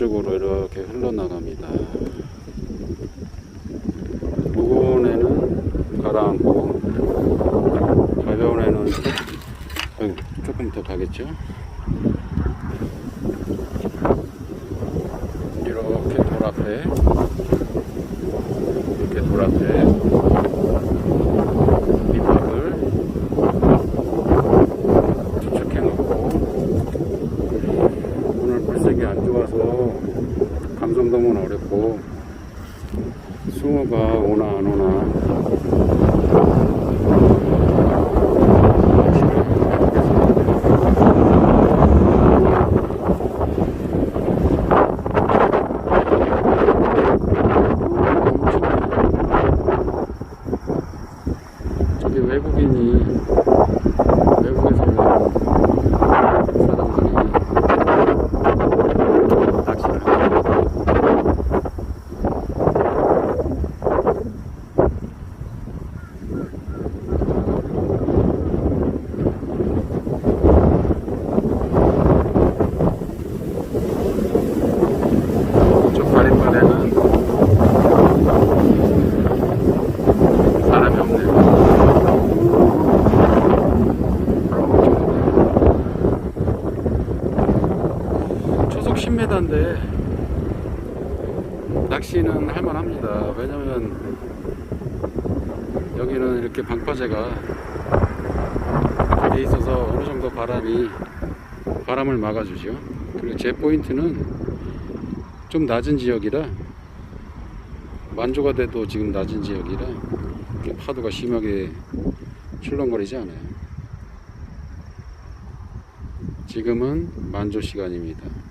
이쪽으로 이렇게 흘러나갑니다. 무거운 애는 가라앉고 가벼운 애는 어이구, 조금 더 가겠죠? 이렇게 돌 앞에 이렇게 돌 앞에 밑밥을 투척해 놓고 오늘 물색이 안 좋아서 감성돔은 어렵고 숭어가 오나 안 오나 저기 외국인이 외국에서 온 사람들이 낚시를 하고 저 가림바에는 사람이 없네요. 초속 10m인데 낚시는 할만합니다. 왜냐면 여기는 이렇게 방파제가 돼 있어서 어느 정도 바람이 바람을 막아주죠. 그리고 제 포인트는 좀 낮은 지역이라 만조가 돼도 지금 낮은 지역이라 파도가 심하게 출렁거리지 않아요. 지금은 만조 시간입니다.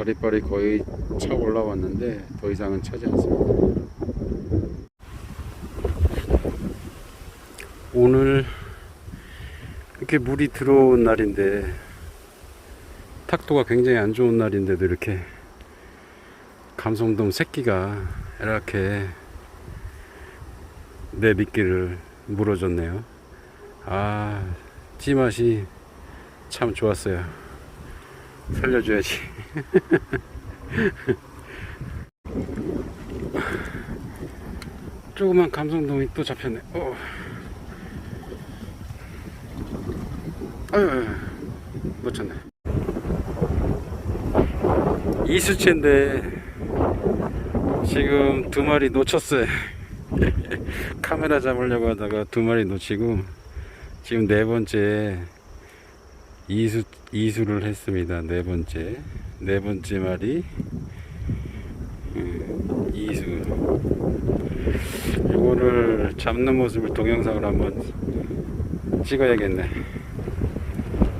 다리발이 거의 차 올라왔는데 더 이상은 차지 않습니다. 오늘 이렇게 물이 들어온 날인데 탁도가 굉장히 안 좋은 날인데도 이렇게 감성돔 새끼가 이렇게 내 미끼를 물어줬네요. 아, 찌맛이 참 좋았어요. 살려줘야지. 조그만 감성돔이 또 잡혔네. 어. 아유, 놓쳤네. 이수채인데 지금 두 마리 놓쳤어요. 카메라 잡으려고 하다가 두 마리 놓치고 지금 네 번째 이수 이수를 했습니다. 네 번째 네 번째 마리 음, 이수. 이거를 잡는 모습을 동영상을 한번 찍어야겠네.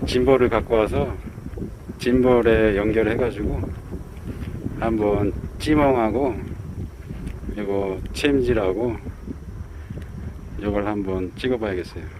짐벌을 갖고 와서 짐벌에 연결해가지고 한번 찌멍하고 이거 챔질하고 이걸 한번 찍어봐야겠어요.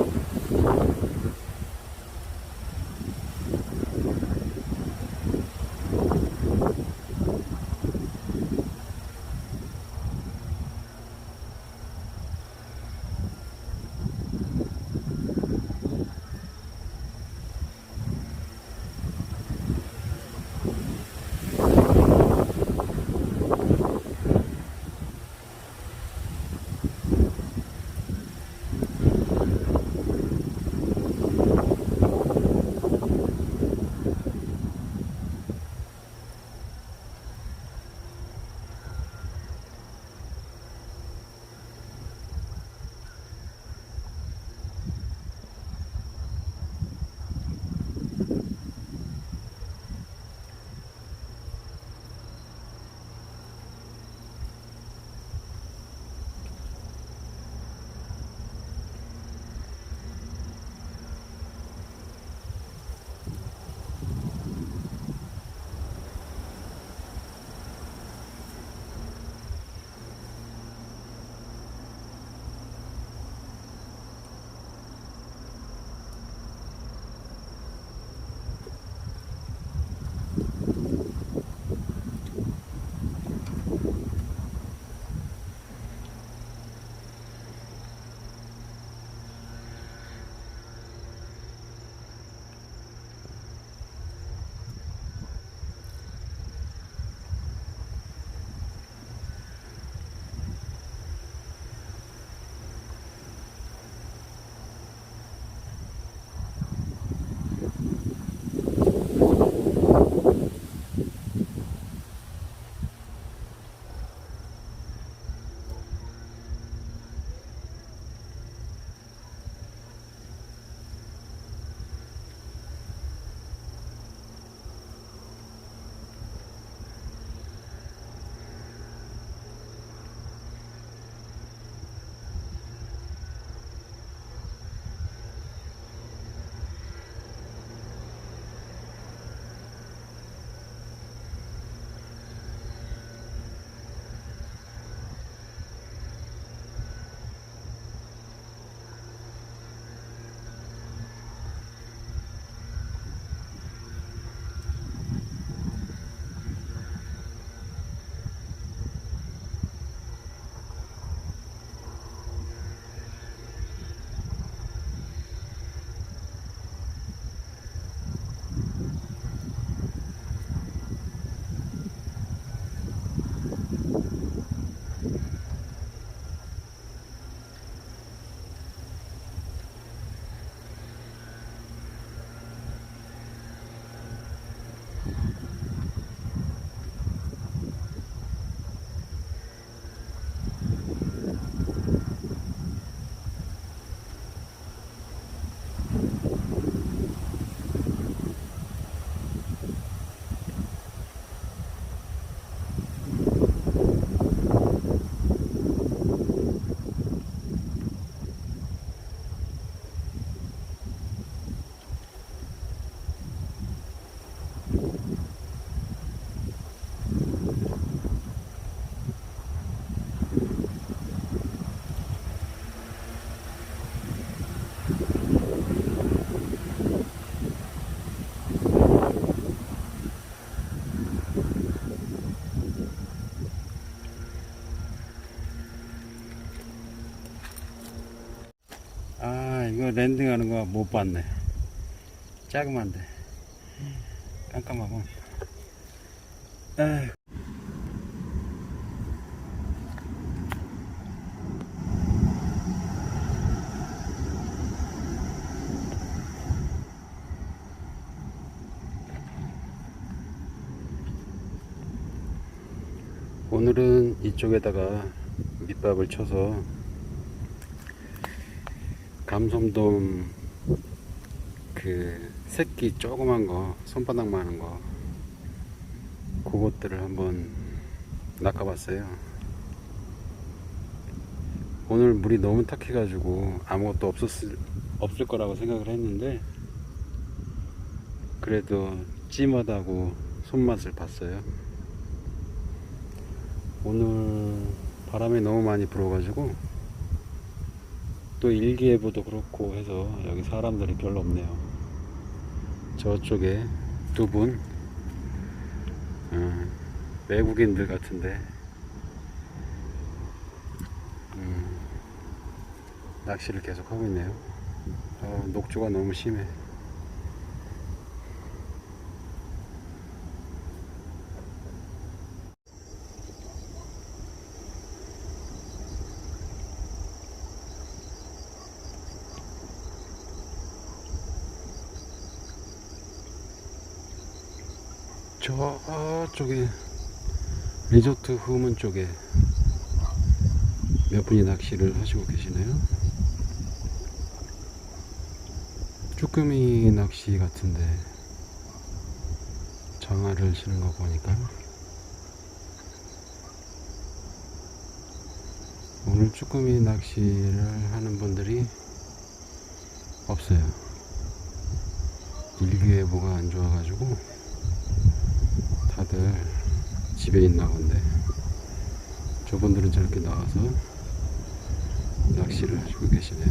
랜딩하는 거 못 봤네. 자그만데. 깜깜하고. 오늘은 이쪽에다가 밑밥을 쳐서 감솜돔 그 새끼 조그만 거 손바닥만한 거 그것들을 한번 낚아봤어요. 오늘 물이 너무 탁해 가지고 아무것도 없었을 없을 거라고 생각을 했는데 그래도 찜하다고 손맛을 봤어요. 오늘 바람이 너무 많이 불어가지고 또 일기예보도 그렇고 해서 여기 사람들이 별로 없네요. 저쪽에 두 분, 어, 외국인들 같은데, 음, 낚시를 계속 하고 있네요. 어, 녹조가 너무 심해. 저쪽에 리조트 후문 쪽에 몇 분이 낚시를 하시고 계시네요. 쭈꾸미 낚시 같은데 장화를 치는 거 보니까 오늘 쭈꾸미 낚시를 하는 분들이 없어요. 일기예보가 안 좋아가지고 다들 집에 있나 본데. 저분들은 저렇게 나와서 낚시를 하시고 계시네요